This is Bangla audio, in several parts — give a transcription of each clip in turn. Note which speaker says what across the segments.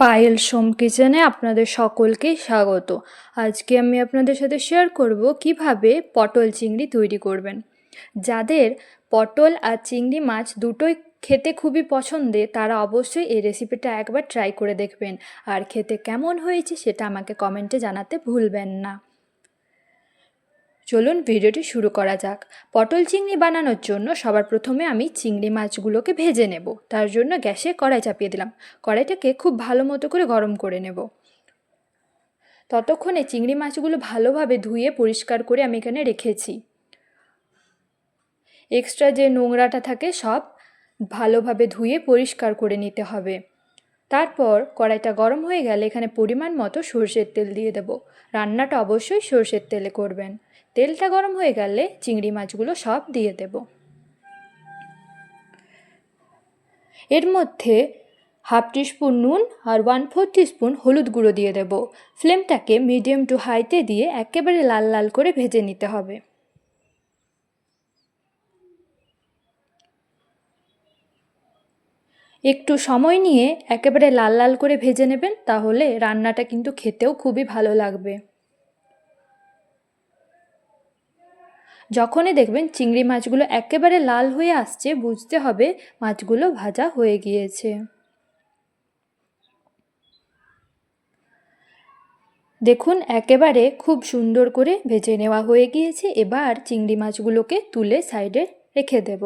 Speaker 1: পায়েল সোম কিচেনে আপনাদের সকলকে স্বাগত। আজকে আমি আপনাদের সাথে শেয়ার করব কীভাবে পটল চিংড়ি তৈরি করবেন। যাদের পটল আর চিংড়ি মাছ দুটোই খেতে খুবই পছন্দে তারা অবশ্যই এই রেসিপিটা একবার ট্রাই করে দেখবেন। আর খেতে কেমন হয়েছে সেটা আমাকে কমেন্টে জানাতে ভুলবেন না। চলুন ভিডিওটি শুরু করা যাক। পটল চিংড়ি বানানোর জন্য সবার প্রথমে আমি চিংড়ি মাছগুলোকে ভেজে নেব। তার জন্য গ্যাসে কড়াই চাপিয়ে দিলাম। কড়াইটাকে খুব ভালো মতো করে গরম করে নেব। ততক্ষণে চিংড়ি মাছগুলো ভালোভাবে ধুয়ে পরিষ্কার করে আমি এখানে রেখেছি। এক্সট্রা যে নোংরাটা থাকে সব ভালোভাবে ধুয়ে পরিষ্কার করে নিতে হবে। তারপর কড়াইটা গরম হয়ে গেলে এখানে পরিমাণ মতো সর্ষের তেল দিয়ে দেব। রান্নাটা অবশ্যই সর্ষের তেলে করবেন। তেলটা গরম হয়ে গেলে চিংড়ি মাছগুলো সব দিয়ে দেব। এর মধ্যে হাফ টিস্পুন নুন আর ওয়ান ফোর টিস্পুন হলুদ গুঁড়ো দিয়ে দেব। ফ্লেমটাকে মিডিয়াম টু হাইতে দিয়ে একেবারে লাল লাল করে ভেজে নিতে হবে। একটু সময় নিয়ে একেবারে লাল লাল করে ভেজে নেবেন, তাহলে রান্নাটা কিন্তু খেতেও খুবই ভালো লাগবে। যখনই দেখবেন চিংড়ি মাছগুলো একেবারে লাল হয়ে আসছে, বুঝতে হবে মাছগুলো ভাজা হয়ে গিয়েছে। দেখুন, একেবারে খুব সুন্দর করে ভেজে নেওয়া হয়ে গিয়েছে। এবার চিংড়ি মাছগুলোকে তুলে সাইডে রেখে দেব।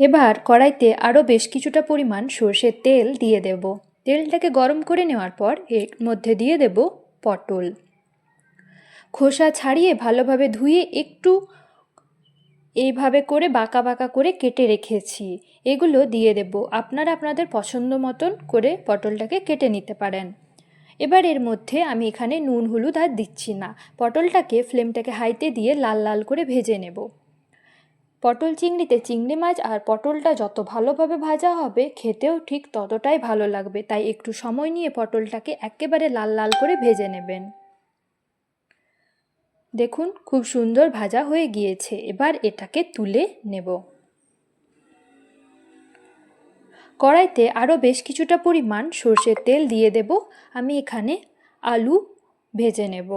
Speaker 1: এবার কড়াইতে আরও বেশ কিছুটা পরিমাণ সর্ষের তেল দিয়ে দেব। তেলটাকে গরম করে নেওয়ার পর এর মধ্যে দিয়ে দেব পটল। খোসা ছাড়িয়ে ভালোভাবে ধুয়ে একটু এইভাবে করে বাঁকা বাঁকা করে কেটে রেখেছি। এগুলো দিয়ে দেব। আপনারা আপনাদের পছন্দ মতন করে পটলটাকে কেটে নিতে পারেন। এবার এর মধ্যে আমি এখানে নুন, হলুদ আর দিচ্ছি না। পটলটাকে ফ্লেমটাকে হাইতে দিয়ে লাল লাল করে ভেজে নেব। পটল চিংড়িতে চিংড়ি মাছ আর পটলটা যত ভালোভাবে ভাজা হবে, খেতেও ঠিক ততটাই ভালো লাগবে। তাই একটু সময় নিয়ে পটলটাকে একেবারে লাল লাল করে ভেজে নেবেন। দেখুন, খুব সুন্দর ভাজা হয়ে গিয়েছে। এবার এটাকে তুলে নেব। কড়াইতে আরও বেশ কিছুটা পরিমাণ সর্ষের তেল দিয়ে দেব। আমি এখানে আলু ভেজে নেব।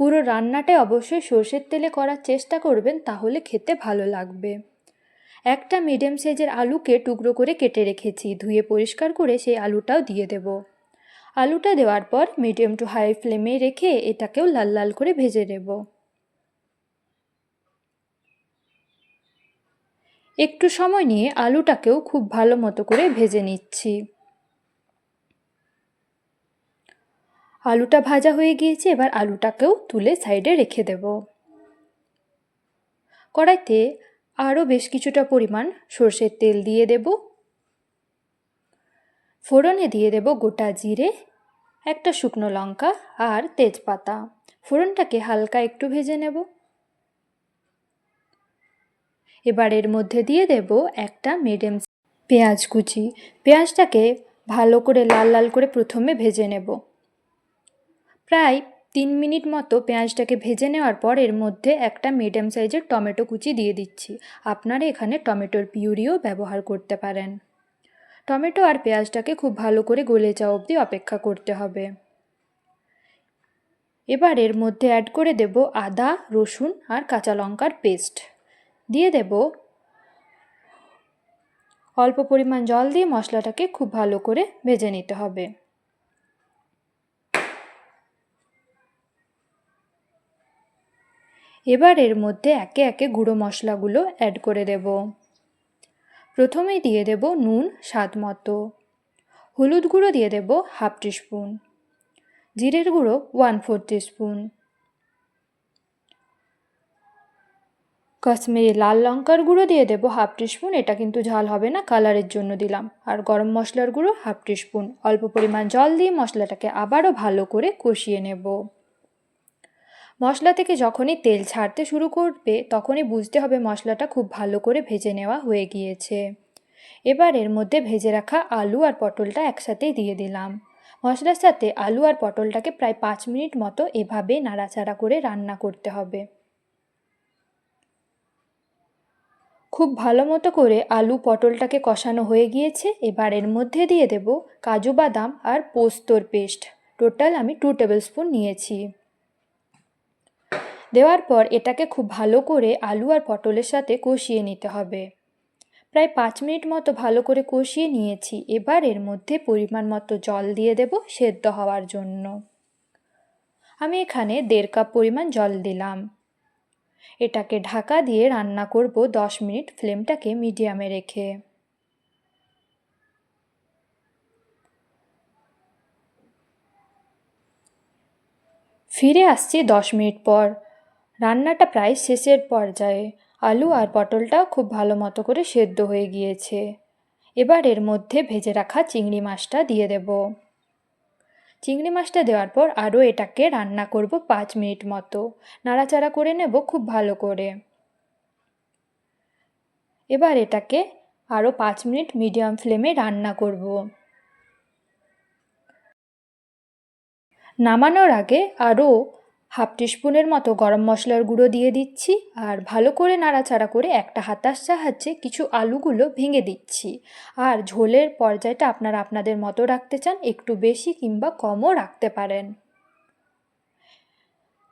Speaker 1: পুরো রান্নাটাই অবশ্যই সর্ষের তেলে করার চেষ্টা করবেন, তাহলে খেতে ভালো লাগবে। একটা মিডিয়াম সাইজের আলুকে টুকরো করে কেটে রেখেছি, ধুয়ে পরিষ্কার করে সেই আলুটাও দিয়ে দেব। আলুটা দেওয়ার পর মিডিয়াম টু হাই ফ্লেমে রেখে এটাকেও লাল লাল করে ভেজে নেব। একটু সময় নিয়ে আলুটাকেও খুব ভালো মতো করে ভেজে নিচ্ছি। আলুটা ভাজা হয়ে গিয়েছে, এবার আলুটাকেও তুলে সাইডে রেখে দেব। কড়াইতে আরও বেশ কিছুটা পরিমাণ সর্ষের তেল দিয়ে দেব। ফোড়নে দিয়ে দেব গোটা জিরে, একটা শুকনো লঙ্কা আর তেজপাতা। ফোড়নটাকে হালকা একটু ভেজে নেব। এবার এর মধ্যে দিয়ে দেব একটা মিডিয়াম পেঁয়াজ কুচি। পেঁয়াজটাকে ভালো করে লাল লাল করে প্রথমে ভেজে নেব। প্রায় তিন মিনিট মতো পেঁয়াজটাকে ভেজে নেওয়ার পর এর মধ্যে একটা মিডিয়াম সাইজের টমেটো কুচি দিয়ে দিচ্ছি। আপনারা এখানে টমেটোর পিউরিও ব্যবহার করতে পারেন। টমেটো আর পেঁয়াজটাকে খুব ভালো করে গলে যাওয়া অবধি অপেক্ষা করতে হবে। এবার এর মধ্যে অ্যাড করে দেব আদা, রসুন আর কাঁচা লঙ্কার পেস্ট দিয়ে দেব অল্প পরিমাণ জল দিয়ে মশলাটাকে খুব ভালো করে ভেজে নিতে হবে। এবার এর মধ্যে একে একে গুঁড়ো মশলাগুলো অ্যাড করে দেব। প্রথমেই দিয়ে দেব নুন, স্বাদ মতো। হলুদ গুঁড়ো দিয়ে দেব হাফ টিস্পুন। জিরের গুঁড়ো ওয়ান ফোর টিস্পুন। কাশ্মীরি লাল লঙ্কার গুঁড়ো দিয়ে দেব হাফ টিস্পুন। এটা কিন্তু ঝাল হবে না কালারের জন্য দিলাম। আর গরম মশলার গুঁড়ো হাফ টিস্পুন। অল্প পরিমাণ জল দিয়ে মশলাটাকে আবারও ভালো করে কষিয়ে নেব। মশলা থেকে যখনই তেল ছাড়তে শুরু করবে, তখনই বুঝতে হবে মশলাটা খুব ভালো করে ভেজে নেওয়া হয়ে গিয়েছে। এবার এর মধ্যে ভেজে রাখা আলু আর পটলটা একসাথেই দিয়ে দিলাম। মশলার সাথে আলু আর পটলটাকে প্রায় পাঁচ মিনিট মতো এভাবে নাড়াচাড়া করে রান্না করতে হবে। খুব ভালো মতো করে আলু পটলটাকে কষানো হয়ে গিয়েছে। এবার এর মধ্যে দিয়ে দেব কাজু বাদাম আর পোস্তর পেস্ট। টোটাল আমি টু টেবিল স্পুন নিয়েছি। দেওয়ার পর এটাকে খুব ভালো করে আলু আর পটলের সাথে কষিয়ে নিতে হবে। প্রায় পাঁচ মিনিট মতো ভালো করে কষিয়ে নিয়েছি। এবার এর মধ্যে পরিমাণ মতো জল দিয়ে দেব সেদ্ধ হওয়ার জন্য। আমি এখানে দেড় কাপ পরিমাণ জল দিলাম। এটাকে ঢাকা দিয়ে রান্না করব দশ মিনিট ফ্লেমটাকে মিডিয়ামে রেখে। ফিরে আসছি দশ মিনিট পর। রান্নাটা প্রায় শেষের পর্যায়ে। আলু আর পটলটা খুব ভালো মতো করে সেদ্ধ হয়ে গিয়েছে। এবার এর মধ্যে ভেজে রাখা চিংড়ি মাছটা দিয়ে দেব। চিংড়ি মাছটা দেওয়ার পর আরও এটাকে রান্না করব পাঁচ মিনিট মতো। নাড়াচাড়া করে নেব খুব ভালো করে। এবার এটাকে আরও পাঁচ মিনিট মিডিয়াম ফ্লেমে রান্না করব। নামানোর আগে আরও হাফ টিস্পুনের মতো গরম মশলার গুঁড়ো দিয়ে দিচ্ছি আর ভালো করে নাড়াচাড়া করে একটা হাতার সাহায্যে কিছু আলুগুলো ভেঙে দিচ্ছি। আর ঝোলের পর্যায়টা আপনারা আপনাদের মতো রাখতে চান, একটু বেশি কিংবা কমও রাখতে পারেন।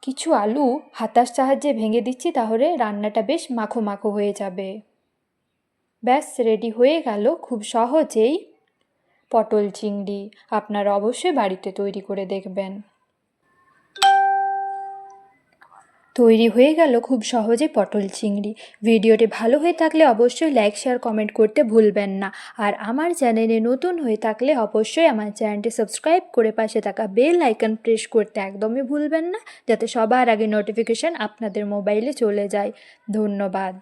Speaker 1: কিছু আলু হাতার সাহায্যে ভেঙে দিচ্ছি, তাহলে রান্নাটা বেশ মাখো মাখো হয়ে যাবে। ব্যাস, রেডি হয়ে গেল খুব সহজেই পটল চিংড়ি। আপনারা অবশ্যই বাড়িতে তৈরি করে দেখবেন। তৈরি হয়ে গেল খুব সহজে পটল চিংড়ি। ভিডিওটি ভালো হয়ে থাকলে অবশ্যই লাইক শেয়ার কমেন্ট করতে ভুলবেন না। আর আমার চ্যানেলে নতুন হয়ে থাকলে অবশ্যই আমার চ্যানেলটি সাবস্ক্রাইব করে পাশে থাকা বেল আইকন প্রেস করতে একদমই ভুলবেন না, যাতে সবার আগে নোটিফিকেশান আপনাদের মোবাইলে চলে যায়। ধন্যবাদ।